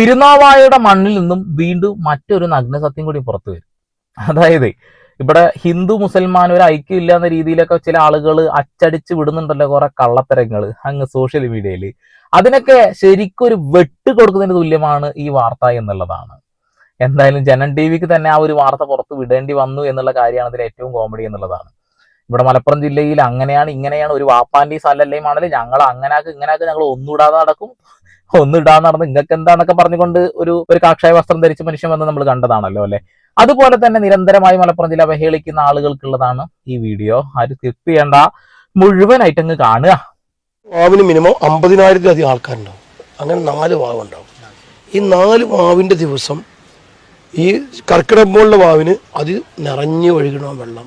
തിരുനാവായയുടെ മണ്ണിൽ നിന്നും വീണ്ടും മറ്റൊരു നഗ്നസത്യം കൂടി പുറത്തു വരും. അതായത് ഇവിടെ ഹിന്ദു മുസൽമാൻ ഒരു ഐക്യം ഇല്ല എന്ന രീതിയിലൊക്കെ ചില ആളുകൾ അച്ചടിച്ച് വിടുന്നുണ്ടല്ലോ കുറെ കള്ളത്തരങ്ങൾ അങ്ങ് സോഷ്യൽ മീഡിയയിൽ അതിനൊക്കെ ശരിക്കും ഒരു വെട്ട് കൊടുക്കുന്നതിന് തുല്യമാണ് ഈ വാർത്ത എന്നുള്ളതാണ്. എന്തായാലും ജനൻ ടി വിക്ക് തന്നെ ആ ഒരു വാർത്ത പുറത്ത് വിടേണ്ടി വന്നു എന്നുള്ള കാര്യമാണ് ഇതിൽ ഏറ്റവും കോമഡി എന്നുള്ളതാണ്. ഇവിടെ മലപ്പുറം ജില്ലയിൽ അങ്ങനെയാണ് ഇങ്ങനെയാണ് ഒരു വാപ്പാന്റെ സ്ഥലമല്ലേ ആണല്ലേ ഞങ്ങൾ അങ്ങനാക്ക് ഇങ്ങനാക്ക് ഞങ്ങൾ ഒന്നുകൂടാതെ നടക്കും. ഒന്നിടാതെ നടന്ന് നിങ്ങൾക്ക് എന്താന്നൊക്കെ പറഞ്ഞുകൊണ്ട് ഒരു ഒരു കാക്ഷായ വസ്ത്രം ധരിച്ച മനുഷ്യൻ വന്ന് നമ്മൾ കണ്ടതാണല്ലോ അല്ലെ? അതുപോലെ തന്നെ നിരന്തരമായി മലപ്പുറം ജില്ല അവഹേളിക്കുന്ന ആളുകൾക്കുള്ളതാണ് ഈ വീഡിയോ. ആര് സ്കിപ്പ് ചെയ്യേണ്ട. മുഴുവനായിട്ട് അങ്ങ് കാണുക. വാവിന് മിനിമം അമ്പതിനായിരത്തിലധികം ആൾക്കാരുണ്ടാവും. അങ്ങനെ നാല് വാവുണ്ടാവും ഈ നാല് വാവിന്റെ ദിവസം ഈ കർക്കിടകം പോലുള്ള വാവിന് അത് നിറഞ്ഞു ഒഴുകണം വെള്ളം.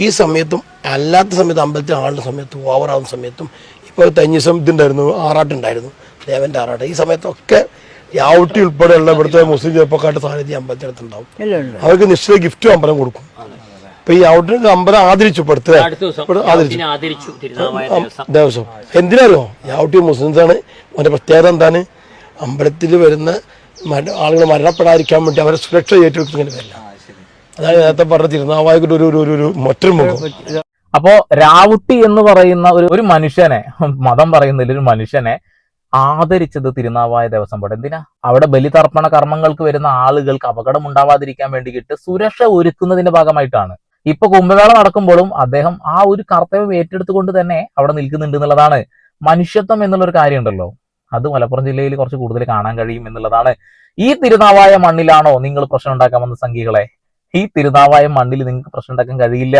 ഈ സമയത്തും അല്ലാത്ത സമയത്ത് അമ്പലത്തിൽ ആളുടെ സമയത്തും ഓവറാവുന്ന സമയത്തും ഇപ്പോൾ തഞ്ഞിസം ഇതുണ്ടായിരുന്നു ആറാട്ടുണ്ടായിരുന്നു. ദേവന്റെ ആറാട്ട്. ഈ സമയത്തൊക്കെ യാവട്ടി ഉൾപ്പെടെയുള്ള ഇവിടുത്തെ മുസ്ലിം ചെറുപ്പക്കാരുടെ സാന്നിധ്യം അമ്പലത്തിനടുത്തുണ്ടാവും. അവർക്ക് നിശ്ചിത ഗിഫ്റ്റും അമ്പലം കൊടുക്കും. അപ്പൊ ഈ ഔട്ടിന് അമ്പലം ആദരിച്ചു ഇപ്പൊ അടുത്ത. അടുത്ത ദിവസം ഇവിടെ ആദരിച്ചു. ദിവസം. ദേവസ്വം എന്തിനാണോ? യാവട്ടി മുസ്ലിംസ് ആണ് അവന്റെ പ്രത്യേകത എന്താണ്? അമ്പലത്തിൽ വരുന്ന ആളുകൾ മരണപ്പെടാതിരിക്കാൻ വേണ്ടി അവരെ സുരക്ഷ ഏറ്റെടുക്കുന്നതിന് വരില്ല അതാണ് നേരത്തെ പറഞ്ഞ തിരുനാവായക്കൊരു ഒരു ഒരു- ഒരു ഒരു മറ്റൊരു മുഖം. അപ്പോ രാവുട്ടി എന്ന് പറയുന്ന ഒരു ഒരു മനുഷ്യനെ മതം പറയുന്നതിൽ ഒരു മനുഷ്യനെ ആദരിച്ചത് തിരുനാവായ ദേവസ്വം ബോർഡ്. എന്തിനാ? അവിടെ ബലിതർപ്പണ കർമ്മങ്ങൾക്ക് വരുന്ന ആളുകൾക്ക് അപകടം ഉണ്ടാവാതിരിക്കാൻ വേണ്ടിയിട്ട് സുരക്ഷ ഒരുക്കുന്നതിന്റെ ഭാഗമായിട്ടാണ്. ഇപ്പൊ കുംഭമേള നടക്കുമ്പോഴും അദ്ദേഹം ആ ഒരു കർത്തവ്യം ഏറ്റെടുത്തുകൊണ്ട് തന്നെ അവിടെ നിൽക്കുന്നുണ്ട് എന്നുള്ളതാണ് മനുഷ്യത്വം എന്നുള്ള ഒരു കാര്യമുണ്ടല്ലോ. അത് മലപ്പുറം ജില്ലയിൽ കുറച്ച് കൂടുതൽ കാണാൻ കഴിയും എന്നുള്ളതാണ്. ഈ തിരുനാവായ മണ്ണിലാണോ നിങ്ങൾ പ്രശ്നം ഉണ്ടാക്കാൻ വന്ന സംഘികളെ? ഈ തിരുനാവായ മണ്ണിൽ നിങ്ങൾക്ക് പ്രശ്നം ഉണ്ടാക്കാൻ കഴിയില്ല.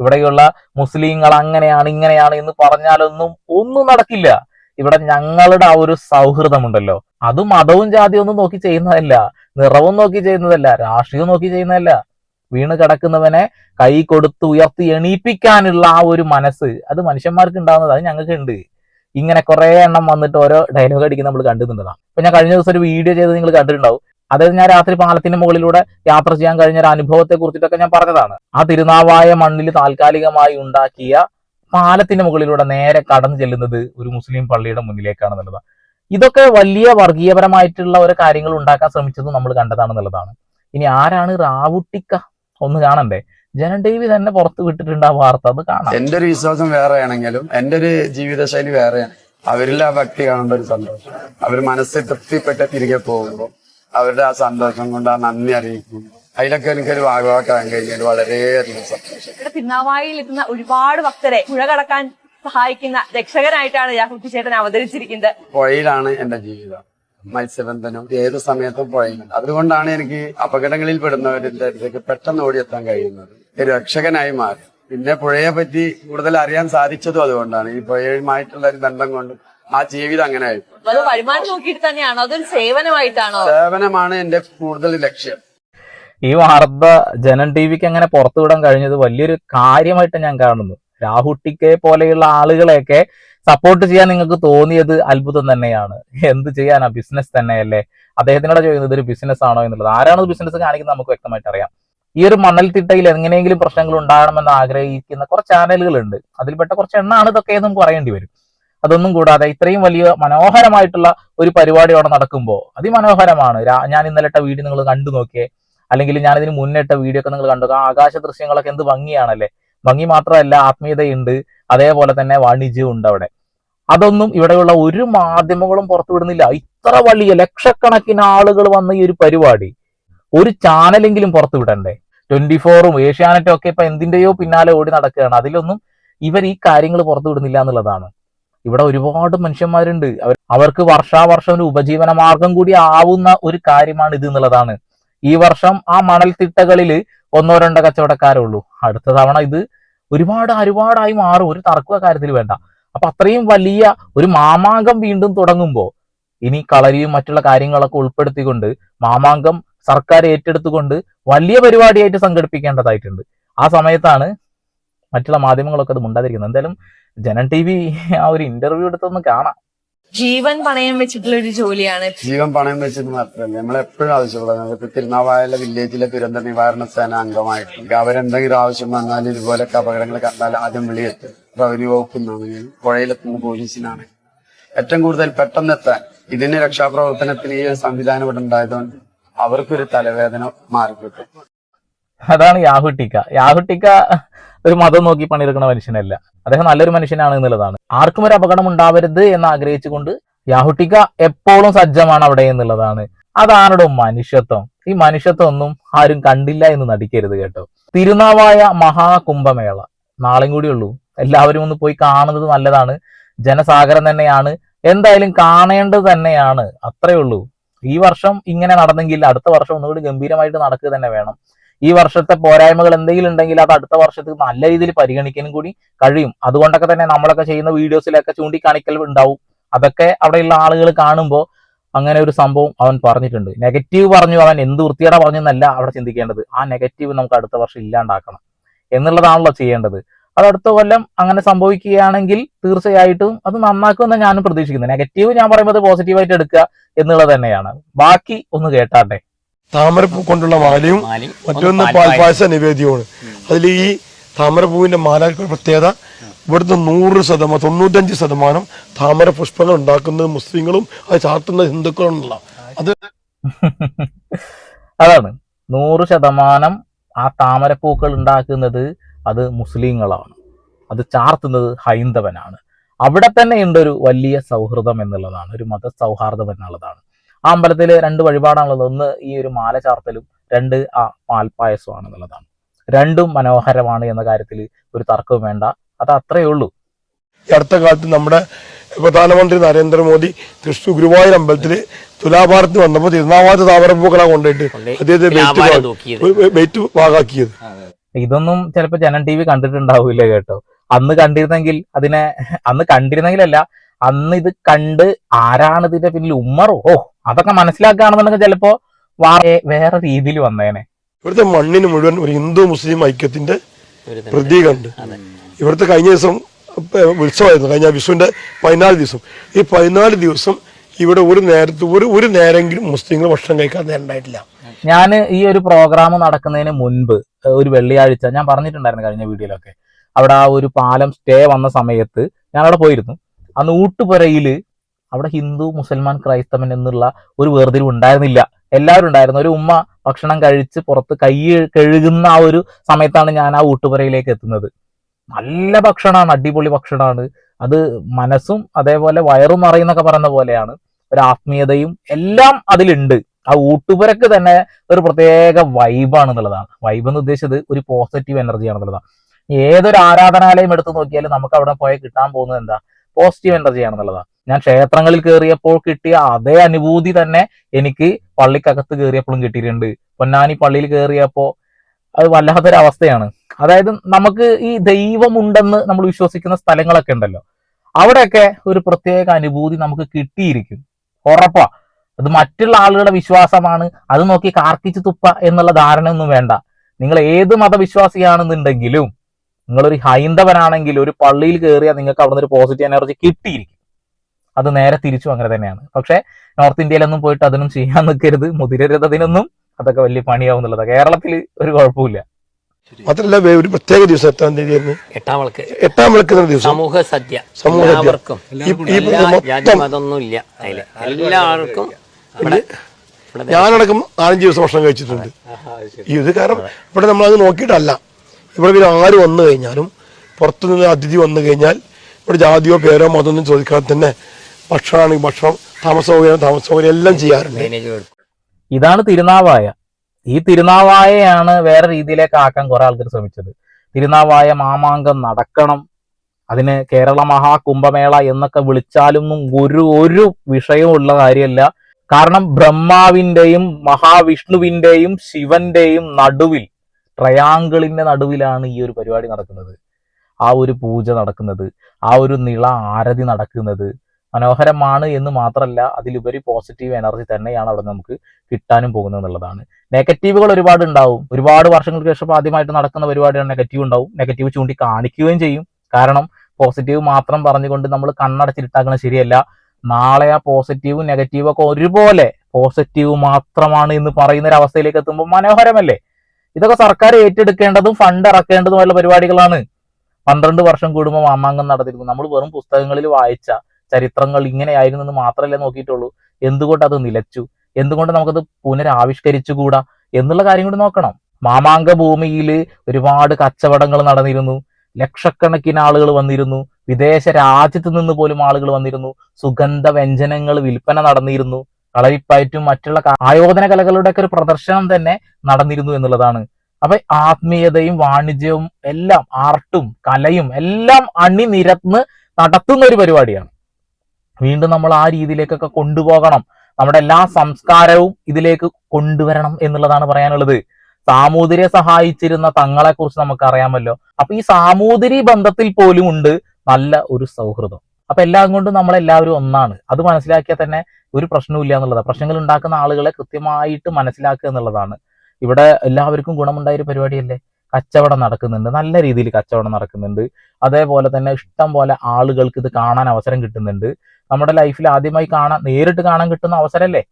ഇവിടെയുള്ള മുസ്ലിങ്ങൾ അങ്ങനെയാണ് ഇങ്ങനെയാണ് എന്ന് പറഞ്ഞാലൊന്നും ഒന്നും നടക്കില്ല. ഇവിടെ ഞങ്ങളുടെ ആ ഒരു സൗഹൃദമുണ്ടല്ലോ. അത് മതവും ജാതിയും ഒന്നും നോക്കി ചെയ്യുന്നതല്ല. നിറവും നോക്കി ചെയ്യുന്നതല്ല. രാഷ്ട്രീയവും നോക്കി ചെയ്യുന്നതല്ല. വീണ് കിടക്കുന്നവനെ കൈ കൊടുത്ത് ഉയർത്തി എണീപ്പിക്കാനുള്ള ആ ഒരു മനസ്സ് അത് മനുഷ്യന്മാർക്ക് ഉണ്ടാവുന്നത് അത് ഞങ്ങൾക്ക് ഉണ്ട് ഇങ്ങനെ കുറെ എണ്ണം വന്നിട്ട് ഓരോ ഡയലോഗ് അടിക്കുന്ന നമ്മൾ കണ്ടുന്നുണ്ടതാണ് ഇപ്പൊ ഞാൻ കഴിഞ്ഞ ദിവസം ഒരു വീഡിയോ ചെയ്ത് നിങ്ങൾ കണ്ടിട്ടുണ്ടാവും. അതായത് ഞാൻ രാത്രി പാലത്തിന്റെ മുകളിലൂടെ യാത്ര ചെയ്യാൻ കഴിഞ്ഞ ഒരു അനുഭവത്തെ കുറിച്ചിട്ടൊക്കെ ഞാൻ പറഞ്ഞതാണ്. ആ തിരുനാവായ മണ്ണിൽ താൽക്കാലികമായി ഉണ്ടാക്കിയ പാലത്തിന്റെ മുകളിലൂടെ നേരെ കടന്നു ചെല്ലുന്നത് ഒരു മുസ്ലിം പള്ളിയുടെ മുന്നിലേക്കാണ് മുന്നിലേക്കാണെന്നുള്ളതാണ്. ഇതൊക്കെ വലിയ വർഗീയപരമായിട്ടുള്ള ഒരു കാര്യങ്ങൾ ഉണ്ടാക്കാൻ ശ്രമിച്ചത് നമ്മൾ കണ്ടതാണെന്നുള്ളതാണ്. ഇനി ആരാണ് റാവുട്ടിക്ക? ഒന്ന് കാണണ്ടേ? ജനൻ ടിവി തന്നെ പുറത്ത് വിട്ടിട്ടുണ്ട് ആ വാർത്ത. അത് കാണാം. എന്റെ ഒരു വിശ്വാസം വേറെയാണെങ്കിലും എന്റെ ഒരു ജീവിതശൈലി വേറെയാണ്. അവരിൽ ആ ഭക്തി കാണേണ്ട ഒരു സന്തോഷം. അവർ മനസ്സ് തൃപ്തിപ്പെട്ട് തിരികെ പോകുമ്പോൾ അവരുടെ ആ സന്തോഷം കൊണ്ട് ആ നന്ദി അറിയിക്കും. അതിലൊക്കെ എനിക്കൊരു ഭാഗമാക്കാൻ കഴിഞ്ഞാൽ വളരെയധികം സന്തോഷം. ഇവിടെ തിരുനാവായിൽ എത്തുന്ന ഒരുപാട് ഭക്തരെ പുഴ കടക്കാൻ സഹായിക്കുന്ന രക്ഷകനായിട്ടാണ് ഞാൻ കുട്ടിച്ചേട്ടൻ അവതരിച്ചിരിക്കുന്നത്. പുഴയിലാണ് എന്റെ ജീവിതം. മത്സ്യബന്ധനം ഏത് സമയത്തും പുഴയിലുണ്ട് അതുകൊണ്ടാണ് എനിക്ക് അപകടങ്ങളിൽ പെടുന്നവരുടെ അടുത്തേക്ക് പെട്ടെന്ന് ഓടിയെത്താൻ കഴിയുന്നത്. ഒരു രക്ഷകനായി മാറി. പിന്നെ പുഴയെ പറ്റി കൂടുതൽ അറിയാൻ സാധിച്ചതും അതുകൊണ്ടാണ്. ഈ പുഴയുമായിട്ടുള്ള ഒരു ബന്ധം കൊണ്ട് ആ ജീവിതം അങ്ങനെ ആയി അപ്പൊ അത് വരുമാനം നോക്കിയിട്ട് തന്നെയാണോ? അതൊരു സേവനമായിട്ടാണോ? സേവനമാണ് എന്റെ കൂടുതൽ ലക്ഷ്യം. ഈ വാർത്ത ജനൻ ടി വിക്ക് അങ്ങനെ പുറത്തുവിടാൻ കഴിഞ്ഞത് വലിയൊരു കാര്യമായിട്ട് ഞാൻ കാണുന്നു. രാഹുട്ടിക്കെ പോലെയുള്ള ആളുകളെയൊക്കെ സപ്പോർട്ട് ചെയ്യാൻ നിങ്ങൾക്ക് തോന്നിയത് അത്ഭുതം തന്നെയാണ്. എന്ത് ചെയ്യാനാ? ബിസിനസ് തന്നെയല്ലേ? അദ്ദേഹത്തിനോട് ചോദിക്കുന്നത് ഒരു ബിസിനസ് ആണോ എന്നുള്ളത്. ആരാണ് ബിസിനസ് കാണിക്കുന്നത് നമുക്ക് വ്യക്തമായിട്ട് അറിയാം. ഈ ഒരു മണൽത്തിട്ടയിൽ എങ്ങനെയെങ്കിലും പ്രശ്നങ്ങൾ ഉണ്ടാകണമെന്ന് ആഗ്രഹിക്കുന്ന കുറച്ച് ചാനലുകൾ ഉണ്ട് അതിൽപ്പെട്ട കുറച്ച് എണ്ണാണ് ഇതൊക്കെ എന്നും പറയേണ്ടി വരും. അതൊന്നും കൂടാതെ ഇത്രയും വലിയ മനോഹരമായിട്ടുള്ള ഒരു പരിപാടി അവിടെ നടക്കുമ്പോൾ അതിമനോഹരമാണ്. ഞാൻ ഇന്നലെ വീട് നിങ്ങൾ കണ്ടു നോക്കിയേ. അല്ലെങ്കിൽ ഞാൻ ഇതിന് മുന്നിട്ട വീഡിയോ ഒക്കെ നിങ്ങൾ കണ്ടു. ആകാശ ദൃശ്യങ്ങളൊക്കെ എന്ത് ഭംഗിയാണല്ലേ? ഭംഗി മാത്രമല്ല ആത്മീയതയുണ്ട്. അതേപോലെ തന്നെ വാണിജ്യമുണ്ട് അവിടെ. അതൊന്നും ഇവിടെയുള്ള ഒരു മാധ്യമങ്ങളും പുറത്തുവിടുന്നില്ല. ഇത്ര വലിയ ലക്ഷക്കണക്കിന് ആളുകൾ വന്ന ഈ ഒരു പരിപാടി. ഒരു ചാനലെങ്കിലും പുറത്തുവിടണ്ടേ? ട്വന്റി ഫോറും ഏഷ്യാനെറ്റും ഒക്കെ ഇപ്പൊ എന്തിന്റെയോ പിന്നാലെ ഓടി നടക്കുകയാണ്. അതിലൊന്നും ഇവർ ഈ കാര്യങ്ങൾ പുറത്തുവിടുന്നില്ല എന്നുള്ളതാണ്. ഇവിടെ ഒരുപാട് മനുഷ്യന്മാരുണ്ട്. അവർ അവർക്ക് വർഷാവർഷം ഒരു ഉപജീവന മാർഗം കൂടി ആവുന്ന ഒരു കാര്യമാണ് ഇത് എന്നുള്ളതാണ്. ഈ വർഷം ആ മണൽത്തിട്ടകളിൽ ഒന്നോ രണ്ടോ കച്ചവടക്കാരേ ഉള്ളൂ അടുത്ത തവണ ഇത് ഒരുപാട് ഒരുപാടായി മാറും. ഒരു തർക്കുക കാര്യത്തിൽ വേണ്ട. അപ്പൊ അത്രയും വലിയ ഒരു മാമാങ്കം വീണ്ടും തുടങ്ങുമ്പോൾ ഇനി കളരിയും മറ്റുള്ള കാര്യങ്ങളൊക്കെ ഉൾപ്പെടുത്തിക്കൊണ്ട് മാമാങ്കം സർക്കാർ ഏറ്റെടുത്തുകൊണ്ട് വലിയ പരിപാടിയായിട്ട് സംഘടിപ്പിക്കേണ്ടതായിട്ടുണ്ട്. ആ സമയത്താണ് മറ്റുള്ള മാധ്യമങ്ങളൊക്കെ അത് മുണ്ടാതിരിക്കുന്നത്. എന്തായാലും ജനൻ ടി വി ആ ഒരു ഇന്റർവ്യൂ എടുത്തൊന്ന് കാണാം. ജീവൻ പണയം വെച്ചിട്ടുള്ള ഒരു ജോലിയാണ്. ജീവൻ പണയം വെച്ചിട്ട് മാത്രമല്ല നമ്മൾ എപ്പോഴും ആവശ്യപ്പെടുന്നത് ഇപ്പൊ തിരുനാവായ വില്ലേജിലെ ദുരന്ത നിവാരണ സേന അംഗമായിട്ടുണ്ട് അവരെന്തെങ്കിലും ആവശ്യം വന്നാൽ ഇതുപോലൊക്കെ അപകടങ്ങൾ കണ്ടാൽ ആദ്യം വിളിയെത്തും. റവന്യൂ വകുപ്പിൽ നിന്നാണ് പുഴയിലെത്തുന്ന പോലീസിനാണ്. ഏറ്റവും കൂടുതൽ പെട്ടെന്ന് എത്താൻ ഇതിന് രക്ഷാപ്രവർത്തനത്തിന് ഈ ഒരു സംവിധാനം ഇവിടെ ഉണ്ടായതുകൊണ്ട് അവർക്കൊരു തലവേദന മാറിക്കിട്ടും. അതാണ് യാഹുട്ടിക്ക യാഹുട്ടിക്ക ഒരു മതം നോക്കി പണിയെടുക്കുന്ന മനുഷ്യനല്ല. അദ്ദേഹം നല്ലൊരു മനുഷ്യനാണ് എന്നുള്ളതാണ്. ആർക്കും ഒരു അപകടം ഉണ്ടാവരുത് എന്ന് ആഗ്രഹിച്ചുകൊണ്ട് യാഹുട്ടിക്ക എപ്പോഴും സജ്ജമാണ് അവിടെ എന്നുള്ളതാണ്. അതാണോ മനുഷ്യത്വം. ഈ മനുഷ്യത്വം ഒന്നും ആരും കണ്ടില്ല എന്ന് നടിക്കരുത് കേട്ടോ. തിരുനാവായ മഹാകുംഭമേള. നാളെയും കൂടി ഉള്ളൂ. എല്ലാവരും ഒന്ന് പോയി കാണുന്നത് നല്ലതാണ്. ജനസാഗരം തന്നെയാണ്. എന്തായാലും കാണേണ്ടത് തന്നെയാണ്. അത്രേ ഉള്ളൂ. ഈ വർഷം ഇങ്ങനെ നടന്നെങ്കിൽ അടുത്ത വർഷം ഒന്നുകൂടി ഗംഭീരമായിട്ട് നടക്കുക തന്നെ വേണം. ഈ വർഷത്തെ പോരായ്മകൾ എന്തെങ്കിലും ഉണ്ടെങ്കിൽ അത് അടുത്ത വർഷത്തിൽ നല്ല രീതിയിൽ പരിഗണിക്കാനും കൂടി കഴിയും. അതുകൊണ്ടൊക്കെ തന്നെ നമ്മളൊക്കെ ചെയ്യുന്ന വീഡിയോസിലൊക്കെ ചൂണ്ടിക്കാണിക്കൽ ഉണ്ടാവും. അതൊക്കെ അവിടെയുള്ള ആളുകൾ കാണുമ്പോൾ അങ്ങനെ ഒരു സംഭവം അവൻ പറഞ്ഞിട്ടുണ്ട്. നെഗറ്റീവ് പറഞ്ഞു അവൻ എന്ത് വൃത്തിയുടെ പറഞ്ഞെന്നല്ല അവിടെ ചിന്തിക്കേണ്ടത്. ആ നെഗറ്റീവ് നമുക്ക് അടുത്ത വർഷം ഇല്ലാണ്ടാക്കണം എന്നുള്ളതാണല്ലോ ചെയ്യേണ്ടത്. അത് അടുത്ത കൊല്ലം അങ്ങനെ സംഭവിക്കുകയാണെങ്കിൽ തീർച്ചയായിട്ടും അത് നന്നാക്കുമെന്ന് ഞാനും പ്രതീക്ഷിക്കുന്നു. നെഗറ്റീവ് ഞാൻ പറയുമ്പോൾ പോസിറ്റീവായിട്ട് എടുക്കുക എന്നുള്ളത് തന്നെയാണ്. ബാക്കി ഒന്ന് കേട്ടാട്ടെ. താമരപ്പൂ കൊണ്ടുള്ള മാലയും. മറ്റൊന്ന് പാൽപായസ നിവേദ്യവുമാണ്. നിവേദ്യമാണ് അതിൽ ഈ താമരപ്പൂവിന്റെ മാലയ്ക്ക് പ്രത്യേകത ഇവിടുന്ന് നൂറ് ശതമാനം തൊണ്ണൂറ്റഞ്ച് ശതമാനം താമര പുഷ്പങ്ങൾ ഉണ്ടാക്കുന്നത് മുസ്ലിങ്ങളും അത് ചാർത്തുന്നത് ഹിന്ദുക്കളുമുള്ള അത് അതാണ്. നൂറ് ശതമാനം ആ താമരപ്പൂക്കൾ ഉണ്ടാക്കുന്നത് അത് മുസ്ലിങ്ങളാണ്. അത് ചാർത്തുന്നത് ഹൈന്ദവനാണ്. അവിടെ തന്നെ ഉണ്ട് ഒരു വലിയ സൗഹൃദം എന്നുള്ളതാണ് ഒരു മത സൗഹാർദ്ദം എന്നുള്ളതാണ്. ആ അമ്പലത്തിൽ രണ്ട് വഴിപാടാണുള്ളത്. ഒന്ന് ഈ ഒരു മാല ചാർത്തലും രണ്ട് ആ പാൽപ്പായസമാണ് എന്നുള്ളതാണ് രണ്ടും മനോഹരമാണ് എന്ന കാര്യത്തിൽ ഒരു തർക്കവും വേണ്ട. അത് അത്രയേ ഉള്ളൂ. അടുത്ത കാലത്ത് നമ്മുടെ പ്രധാനമന്ത്രി നരേന്ദ്രമോദി തൃശ്ശൂർ ഗുരുവായൂർ അമ്പലത്തിൽ തുലാഭാരത്തിന് വന്നപ്പോൾ തിരുനാവാത്ത താമരപ്പൂക്കളാ കൊണ്ടുപോയിട്ട് കൊണ്ടുപോയി അദ്ദേഹത്തെ വെയിറ്റ് വ്യാപാരം ഭാഗാക്കിയത് ഇതൊന്നും ചിലപ്പോൾ ജനം ടി വി കണ്ടിട്ടുണ്ടാവില്ല കേട്ടോ. അന്ന് കണ്ടിരുന്നെങ്കിൽ അതിനെ അന്ന് കണ്ടിരുന്നെങ്കിലല്ല അന്ന് ഇത് കണ്ട് ആരാണ് ഇതിന്റെ പിന്നിൽ ഉമ്മറോ? ഓ അതൊക്കെ മനസ്സിലാക്കുകയാണെന്നുണ്ടെങ്കിൽ ചിലപ്പോ വേറെ രീതിയിൽ വന്നേനെ. ഇവിടുത്തെ മണ്ണിന് മുഴുവൻ ഒരു ഹിന്ദു മുസ്ലിം ഐക്യത്തിന്റെ. പ്രതീകമുണ്ട് ഇവിടുത്തെ കഴിഞ്ഞ ദിവസം ഉത്സവമായിരുന്നു. കഴിഞ്ഞ വിഷുവിന്റെ പതിനാല് ദിവസം. ഈ പതിനാല് ദിവസം ഇവിടെ ഒരു നേരത്ത് ഒരു ഒരു നേരെങ്കിലും മുസ്ലിങ്ങൾ ഭക്ഷണം കഴിക്കാൻ നേരണ്ടായിട്ടില്ല ഞാൻ ഈ ഒരു പ്രോഗ്രാം നടക്കുന്നതിന് മുൻപ് ഒരു വെള്ളിയാഴ്ച ഞാൻ പറഞ്ഞിട്ടുണ്ടായിരുന്നു കഴിഞ്ഞ വീഡിയോയിലൊക്കെ. അവിടെ ആ ഒരു പാലം സ്റ്റേ വന്ന സമയത്ത് ഞാൻ അവിടെ പോയിരുന്നു. അന്ന് ഊട്ടുപുരയിൽ അവിടെ ഹിന്ദു മുസൽമാൻ ക്രൈസ്തവൻ എന്നുള്ള ഒരു വേർതിരിവ് ഉണ്ടായിരുന്നില്ല. എല്ലാവരും ഉണ്ടായിരുന്നു. ഒരു ഉമ്മ ഭക്ഷണം കഴിച്ച് പുറത്ത് കൈ കഴുകുന്ന ആ ഒരു സമയത്താണ് ഞാൻ ആ ഊട്ടുപുരയിലേക്ക് എത്തുന്നത്. നല്ല ഭക്ഷണമാണ് അടിപൊളി ഭക്ഷണമാണ്. അത് മനസ്സും അതേപോലെ വയറും നിറയുന്നൊക്കെ പറയുന്ന പോലെയാണ്. ഒരു ആത്മീയതയും എല്ലാം അതിലുണ്ട്. ആ ഊട്ടുപുരക്ക് തന്നെ ഒരു പ്രത്യേക വൈബാണ് എന്നുള്ളതാണ് വൈബ് എന്ന് ഉദ്ദേശിച്ചത് ഒരു പോസിറ്റീവ് എനർജി ആണെന്നുള്ളതാണ്. ഏതൊരു ആരാധനാലയം എടുത്തു നോക്കിയാലും നമുക്ക് അവിടെ പോയാൽ കിട്ടാൻ പോകുന്നത് എന്താ? പോസിറ്റീവ് എനർജി ആണെന്നുള്ളതാണ് ഞാൻ ക്ഷേത്രങ്ങളിൽ കയറിയപ്പോൾ കിട്ടിയ അതേ അനുഭൂതി തന്നെ എനിക്ക് പള്ളിക്കകത്ത് കയറിയപ്പോഴും കിട്ടിയിട്ടുണ്ട്. പൊന്നാനി പള്ളിയിൽ കയറിയപ്പോൾ അത് വല്ലാത്തൊരു അവസ്ഥയാണ് അതായത് നമുക്ക് ഈ ദൈവമുണ്ടെന്ന് നമ്മൾ വിശ്വസിക്കുന്ന സ്ഥലങ്ങളൊക്കെ ഉണ്ടല്ലോ. അവിടെയൊക്കെ ഒരു പ്രത്യേക അനുഭൂതി നമുക്ക് കിട്ടിയിരിക്കും. ഉറപ്പാ. അത് മറ്റുള്ള ആളുകളുടെ വിശ്വാസമാണ്. അത് നോക്കി കാർക്കിച്ച് തുപ്പ എന്നുള്ള ധാരണ ഒന്നും വേണ്ട. നിങ്ങൾ ഏത് മതവിശ്വാസിയാണെന്നുണ്ടെങ്കിലും നിങ്ങളൊരു ഹൈന്ദവനാണെങ്കിൽ ഒരു പള്ളിയിൽ കയറിയാൽ നിങ്ങൾക്ക് അവിടെ ഒരു പോസിറ്റീവ് എനർജി കിട്ടിയിരിക്കും. അത് നേരെ തിരിച്ചു അങ്ങനെ തന്നെയാണ്. പക്ഷെ നോർത്ത് ഇന്ത്യയിലൊന്നും പോയിട്ട് അതിനും ചെയ്യാൻ നിൽക്കരുത്. മുതിരരുത് അതിനൊന്നും. അതൊക്കെ വലിയ പണിയാവും എന്നുള്ളത്. കേരളത്തിൽ ഒരു കുഴപ്പമില്ല മാത്രല്ല ഒരു പ്രത്യേക ദിവസം എട്ടാം തീയതി ആയിരുന്നു? എട്ടാം വിളക്ക് എട്ടാം വിളക്ക് ദിവസം? സമൂഹ സദ്യ. എല്ലാവർക്കും. ഈ- ഈ എല്ലാ ജാതി മൊത്തം മതമൊന്നും ഇല്ല അതിൽ. എല്ലാവർക്കും ഞാനടക്കം നാലഞ്ച് ദിവസം ഭക്ഷണം കഴിച്ചിട്ടുണ്ട്. ഈ ഇത് കാരണം ഇവിടെ നമ്മൾ നമ്മളത് നോക്കിയിട്ടല്ല. ഇവിടെ പിന്നെ ആര് വന്നു കഴിഞ്ഞാലും പുറത്തുനിന്ന് അതിഥി വന്നു കഴിഞ്ഞാൽ ഇവിടെ ജാതിയോ പേരോ മതമൊന്നും ചോദിക്കാതെ തന്നെ ഭക്ഷണമാണെങ്കിൽ ഭക്ഷണം താമസ സൗകര്യം താമസ സൗകര്യം എല്ലാം ചെയ്യാറുണ്ട്. ഇതാണ് തിരുനാവായ. ഈ തിരുനാവായയാണ് വേറെ രീതിയിലേക്ക് ആക്കാൻ കുറെ ആൾക്കാർ ശ്രമിച്ചത്. തിരുനാവായ മാമാങ്കം നടക്കണം. അതിന് കേരള മഹാകുംഭമേള എന്നൊക്കെ വിളിച്ചാലും ഒരു ഒരു വിഷയവും ഉള്ള കാര്യമല്ല. കാരണം ബ്രഹ്മാവിന്റെയും മഹാവിഷ്ണുവിന്റെയും ശിവന്റെയും നടുവിൽ ട്രയാങ്കിളിന്റെ നടുവിലാണ് ഈ ഒരു പരിപാടി നടക്കുന്നത്. ആ ഒരു പൂജ നടക്കുന്നത്. ആ ഒരു നിള ആരതി നടക്കുന്നത്. മനോഹരമാണ് എന്ന് മാത്രമല്ല അതിലുപരി പോസിറ്റീവ് എനർജി തന്നെയാണ് അവിടെ നമുക്ക് കിട്ടാനും പോകുന്നത് എന്നുള്ളതാണ്. നെഗറ്റീവുകൾ ഒരുപാട് ഉണ്ടാവും. ഒരുപാട് വർഷങ്ങൾക്ക് ശേഷം ആദ്യമായിട്ട് നടക്കുന്ന പരിപാടിയാണ് നെഗറ്റീവ് ഉണ്ടാവും. നെഗറ്റീവ് ചൂണ്ടി കാണിക്കുകയും ചെയ്യും. കാരണം പോസിറ്റീവ് മാത്രം പറഞ്ഞുകൊണ്ട് നമ്മൾ കണ്ണടച്ചിട്ടാക്കുന്നത് ശരിയല്ല. നാളെ ആ പോസിറ്റീവും നെഗറ്റീവും ഒക്കെ ഒരുപോലെ പോസിറ്റീവ് മാത്രമാണ് എന്ന് പറയുന്ന ഒരു അവസ്ഥയിലേക്ക് എത്തുമ്പോൾ മനോഹരമല്ലേ? ഇതൊക്കെ സർക്കാർ ഏറ്റെടുക്കേണ്ടതും ഫണ്ട് ഇറക്കേണ്ടതുമായുള്ള പരിപാടികളാണ്. പന്ത്രണ്ട് വർഷം കൂടുമ്പോൾ മാമാങ്കം നടത്തിയിരുന്നു നമ്മൾ വെറും പുസ്തകങ്ങളിൽ വായിച്ച ചരിത്രങ്ങൾ ഇങ്ങനെയായിരുന്നു എന്ന് മാത്രമല്ലേ നോക്കിയിട്ടുള്ളൂ. എന്തുകൊണ്ട് അത് നിലച്ചു? എന്തുകൊണ്ട് നമുക്കത് പുനരാവിഷ്കരിച്ചുകൂടാ? എന്നുള്ള കാര്യം കൂടി നോക്കണം. മാമാങ്ക ഭൂമിയിൽ ഒരുപാട് കച്ചവടങ്ങൾ നടന്നിരുന്നു. ലക്ഷക്കണക്കിന് ആളുകൾ വന്നിരുന്നു. വിദേശ രാജ്യത്ത് നിന്ന് പോലും ആളുകൾ വന്നിരുന്നു. സുഗന്ധ വ്യഞ്ജനങ്ങൾ വിൽപ്പന നടന്നിരുന്നു. കളരിപ്പയറ്റും മറ്റുള്ള ആയോധന കലകളുടെ ഒക്കെ ഒരു പ്രദർശനം തന്നെ നടന്നിരുന്നു എന്നുള്ളതാണ്. അപ്പൊ ആത്മീയതയും വാണിജ്യവും എല്ലാം ആർട്ടും കലയും എല്ലാം അണിനിരന്ന് നടത്തുന്ന ഒരു പരിപാടിയാണ്. വീണ്ടും നമ്മൾ ആ രീതിയിലേക്കൊക്കെ കൊണ്ടുപോകണം. നമ്മുടെ എല്ലാ സംസ്കാരവും ഇതിലേക്ക് കൊണ്ടുവരണം എന്നുള്ളതാണ് പറയാനുള്ളത്. സാമൂതിരിയെ സഹായിച്ചിരുന്ന തങ്ങളെ കുറിച്ച് നമുക്ക് അറിയാമല്ലോ അപ്പൊ ഈ സാമൂതിരി ബന്ധത്തിൽ പോലും ഉണ്ട് നല്ല ഒരു സൗഹൃദം. അപ്പൊ എല്ലാം കൊണ്ടും നമ്മളെല്ലാവരും ഒന്നാണ്. അത് മനസ്സിലാക്കിയാൽ തന്നെ ഒരു പ്രശ്നവും എന്നുള്ളതാണ്. പ്രശ്നങ്ങൾ ഉണ്ടാക്കുന്ന ആളുകളെ കൃത്യമായിട്ട് മനസ്സിലാക്കുക എന്നുള്ളതാണ്. ഇവിടെ എല്ലാവർക്കും ഗുണമുണ്ടായ ഒരു പരിപാടിയല്ലേ? കച്ചവടം നടക്കുന്നുണ്ട്. നല്ല രീതിയിൽ കച്ചവടം നടക്കുന്നുണ്ട്. അതേപോലെ തന്നെ ഇഷ്ടം പോലെ ആളുകൾക്ക് ഇത് കാണാൻ അവസരം കിട്ടുന്നുണ്ട്. നമ്മുടെ ലൈഫിൽ ആദ്യമായി കാണാൻ നേരിട്ട് കാണാൻ കിട്ടുന്ന അവസരമല്ലേ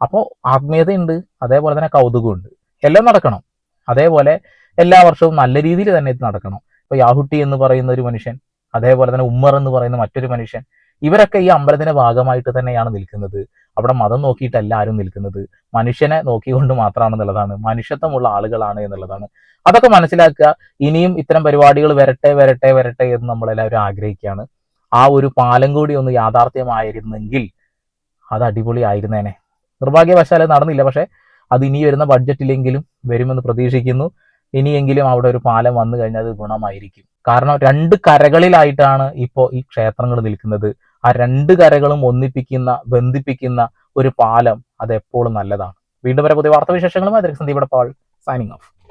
അപ്പോൾ ആത്മീയതയുണ്ട്. അതേപോലെ തന്നെ കൗതുകമുണ്ട് എല്ലാം നടക്കണം. അതേപോലെ എല്ലാ വർഷവും നല്ല രീതിയിൽ തന്നെ ഇത് നടക്കണം. ഇപ്പൊ യാഹുട്ടി എന്ന് പറയുന്ന ഒരു മനുഷ്യൻ അതേപോലെ തന്നെ ഉമ്മർ എന്ന് പറയുന്ന മറ്റൊരു മനുഷ്യൻ ഇവരൊക്കെ ഈ അമ്പലത്തിന്റെ ഭാഗമായിട്ട് തന്നെയാണ് നിൽക്കുന്നത്. അവിടെ മതം നോക്കിയിട്ടല്ല ആരും നിൽക്കുന്നത്. മനുഷ്യനെ നോക്കിക്കൊണ്ട് മാത്രമാണെന്നുള്ളതാണ്. മനുഷ്യത്വമുള്ള ആളുകളാണ് എന്നുള്ളതാണ്. അതൊക്കെ മനസ്സിലാക്കുക. ഇനിയും ഇത്തരം പരിപാടികൾ വരട്ടെ വരട്ടെ വരട്ടെ എന്ന് നമ്മളെല്ലാവരും ആഗ്രഹിക്കുകയാണ്. ആ ഒരു പാലം കൂടി ഒന്ന് യാഥാർത്ഥ്യമായിരുന്നെങ്കിൽ അത് അടിപൊളിയായിരുന്നേനെ. നിർഭാഗ്യവശാൽ നടന്നില്ല. പക്ഷെ അത് ഇനി വരുന്ന ബഡ്ജറ്റിലെങ്കിലും വരുമെന്ന് പ്രതീക്ഷിക്കുന്നു. ഇനിയെങ്കിലും അവിടെ ഒരു പാലം വന്നു കഴിഞ്ഞാൽ അത് ഗുണമായിരിക്കും. കാരണം രണ്ട് കരകളിലായിട്ടാണ് ഇപ്പോൾ ഈ ക്ഷേത്രങ്ങൾ നിൽക്കുന്നത്. ആ രണ്ട് കരകളും ഒന്നിപ്പിക്കുന്ന ബന്ധിപ്പിക്കുന്ന ഒരു പാലം അത് എപ്പോഴും നല്ലതാണ്. വീണ്ടും വരെ പുതിയ വാർത്താവിശേഷങ്ങളുമായി സന്ദീപ് പാൾ സൈനിങ് ഓഫ്